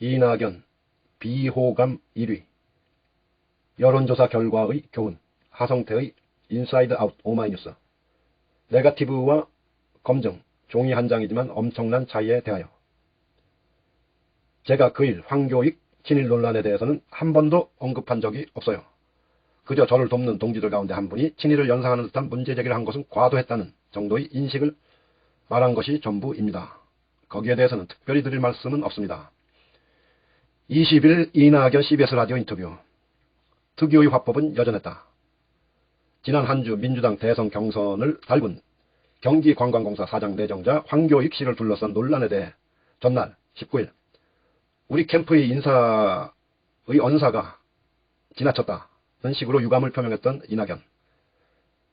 이낙연 비호감 1위 여론조사 결과의 교훈 하성태의 인사이드 아웃 오마이뉴스 네가티브와 검증 종이 한 장이지만 엄청난 차이에 대하여 제가 그 일 황교익 친일 논란에 대해서는 한 번도 언급한 적이 없어요. 그저 저를 돕는 동지들 가운데 한 분이 친일을 연상하는 듯한 문제 제기를 한 것은 과도했다는 정도의 인식을 말한 것이 전부입니다. 거기에 대해서는 특별히 드릴 말씀은 없습니다. 20일 이낙연 CBS 라디오 인터뷰 특유의 화법은 여전했다. 지난 한 주 민주당 대선 경선을 달군 경기관광공사 사장 내정자 황교익 씨를 둘러싼 논란에 대해 전날 19일 우리 캠프의 인사의 언사가 지나쳤다는 식으로 유감을 표명했던 이낙연.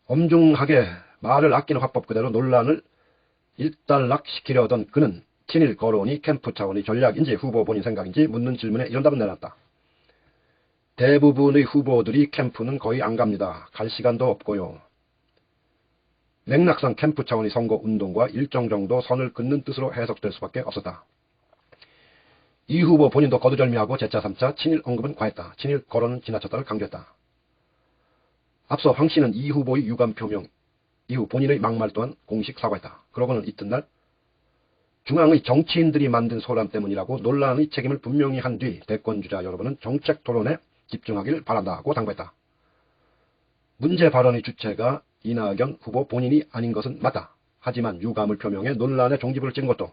엄중하게 말을 아끼는 화법 그대로 논란을 일단락시키려던 그는 친일 거론이 캠프 차원의 전략인지 후보 본인 생각인지 묻는 질문에 이런 답을 내놨다. 대부분의 후보들이 캠프는 거의 안 갑니다. 갈 시간도 없고요. 맥락상 캠프 차원의 선거 운동과 일정 정도 선을 긋는 뜻으로 해석될 수밖에 없었다. 이 후보 본인도 거두절미하고 재차 3차 친일 언급은 과했다. 친일 거론은 지나쳤다를 강조했다. 앞서 황 씨는 이 후보의 유감 표명 이후 본인의 막말 또한 공식 사과했다. 그러고는 이튿날 중앙의 정치인들이 만든 소란 때문이라고 논란의 책임을 분명히 한 뒤 대권주자 여러분은 정책 토론에 집중하길 바란다고 당부했다. 문제 발언의 주체가 이낙연 후보 본인이 아닌 것은 맞다. 하지만 유감을 표명해 논란의 종지부를 찍은 것도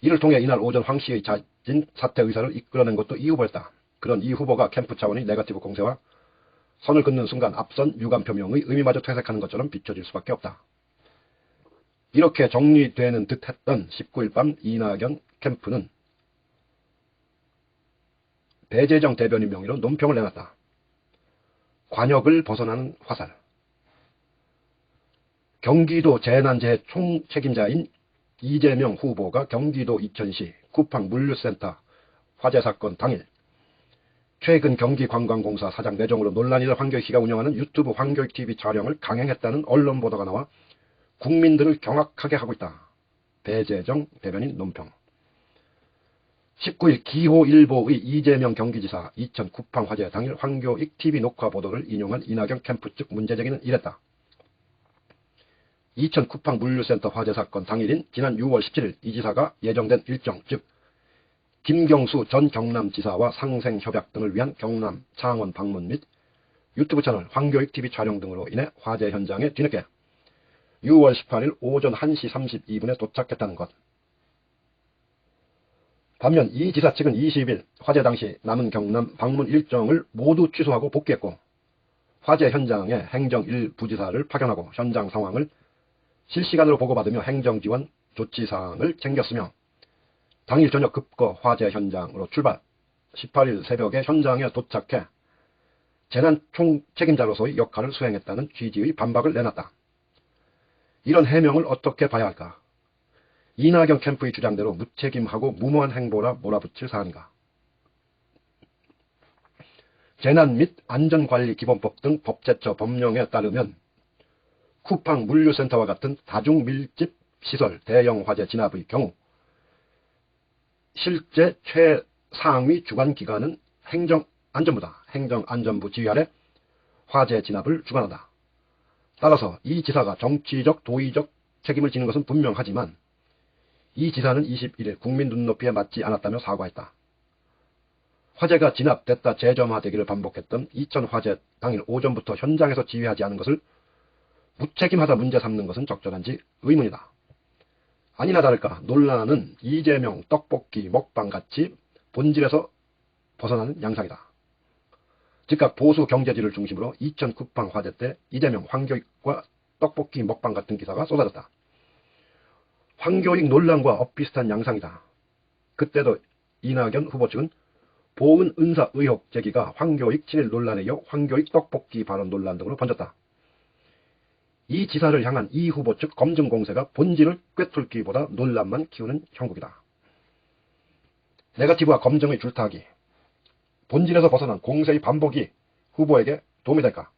이를 통해 이날 오전 황 씨의 자진 사퇴 의사를 이끌어낸 것도 이 후보였다. 그런 이 후보가 캠프 차원의 네가티브 공세와 선을 긋는 순간 앞선 유감 표명의 의미마저 퇴색하는 것처럼 비춰질 수밖에 없다. 이렇게 정리되는 듯 했던 19일 밤 이낙연 캠프는 배재정 대변인 명의로 논평을 내놨다. 관역을 벗어나는 화살. 경기도 재난재해 총책임자인 이재명 후보가 경기도 이천시 쿠팡 물류센터 화재 사건 당일 최근 경기관광공사 사장 내정으로 논란이 될 황교익 씨가 운영하는 유튜브 황교익TV 촬영을 강행했다는 언론 보도가 나와 국민들을 경악하게 하고 있다. 배재정 대변인 논평 19일 기호일보의 이재명 경기지사 이천 쿠팡 화재 당일 황교익 TV 녹화 보도를 인용한 이낙연 캠프 측 문제제기는 이랬다. 이천 쿠팡 물류센터 화재 사건 당일인 지난 6월 17일 이 지사가 예정된 일정 즉 김경수 전 경남지사와 상생협약 등을 위한 경남 창원 방문 및 유튜브 채널 황교익TV 촬영 등으로 인해 화재 현장에 뒤늦게 6월 18일 오전 1시 32분에 도착했다는 것. 반면 이 지사 측은 20일 화재 당시 남은 경남 방문 일정을 모두 취소하고 복귀했고 화재 현장에 행정 1부지사를 파견하고 현장 상황을 실시간으로 보고받으며 행정지원 조치사항을 챙겼으며 당일 저녁 급거 화재 현장으로 출발 18일 새벽에 현장에 도착해 재난 총책임자로서의 역할을 수행했다는 취지의 반박을 내놨다. 이런 해명을 어떻게 봐야 할까? 이낙연 캠프의 주장대로 무책임하고 무모한 행보라 몰아붙일 사안인가? 재난 및 안전관리기본법 등 법제처 법령에 따르면 쿠팡 물류센터와 같은 다중밀집 시설 대형 화재 진압의 경우 실제 최상위 주관 기관은 행정안전부다. 행정안전부 지휘 아래 화재 진압을 주관한다. 따라서 이 지사가 정치적 도의적 책임을 지는 것은 분명하지만 이 지사는 21일 국민 눈높이에 맞지 않았다며 사과했다. 화재가 진압됐다 재점화되기를 반복했던 이천 화재 당일 오전부터 현장에서 지휘하지 않은 것을 무책임하다 문제 삼는 것은 적절한지 의문이다. 아니나 다를까 논란은 이재명 떡볶이 먹방같이 본질에서 벗어나는 양상이다. 즉각 보수 경제지를 중심으로 2000 쿠팡 화재 때 이재명 황교익과 떡볶이 먹방 같은 기사가 쏟아졌다. 황교익 논란과 엇비슷한 양상이다. 그때도 이낙연 후보 측은 보은 은사 의혹 제기가 황교익 친일 논란에 이어 황교익 떡볶이 발언 논란 등으로 번졌다. 이 지사를 향한 이 후보 측 검증 공세가 본질을 꿰뚫기보다 논란만 키우는 형국이다. 네가티브와 검증의 줄타기, 본질에서 벗어난 공세의 반복이 후보에게 도움이 될까?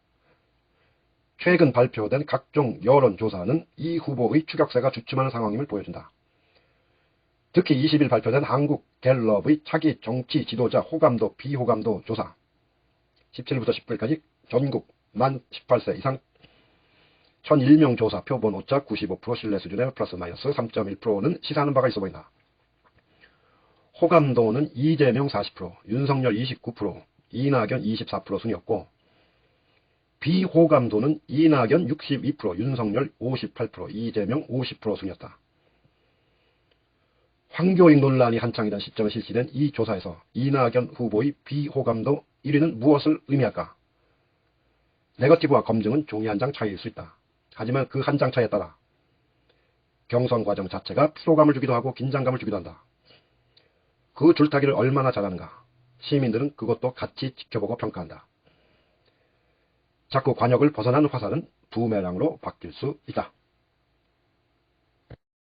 최근 발표된 각종 여론조사는 이 후보의 추격세가 주춤하는 상황임을 보여준다. 특히 20일 발표된 한국 갤럽의 차기 정치 지도자 호감도 비호감도 조사 17일부터 19일까지 전국 만 18세 이상 1001명 조사 표본 오차 95% 신뢰 수준의 플러스 마이너스 3.1%는 시사하는 바가 있어 보인다. 호감도는 이재명 40%, 윤석열 29%, 이낙연 24% 순이었고 비호감도는 이낙연 62%, 윤석열 58%, 이재명 50% 순이었다. 황교익 논란이 한창이던 시점에 실시된 이 조사에서 이낙연 후보의 비호감도 1위는 무엇을 의미할까? 네거티브와 검증은 종이 한 장 차이일 수 있다. 하지만 그 한 장 차이에 따라 경선 과정 자체가 피로감을 주기도 하고 긴장감을 주기도 한다. 그 줄타기를 얼마나 잘하는가 시민들은 그것도 같이 지켜보고 평가한다. 자꾸 관역을 벗어난 화살은 부메랑으로 바뀔 수 있다.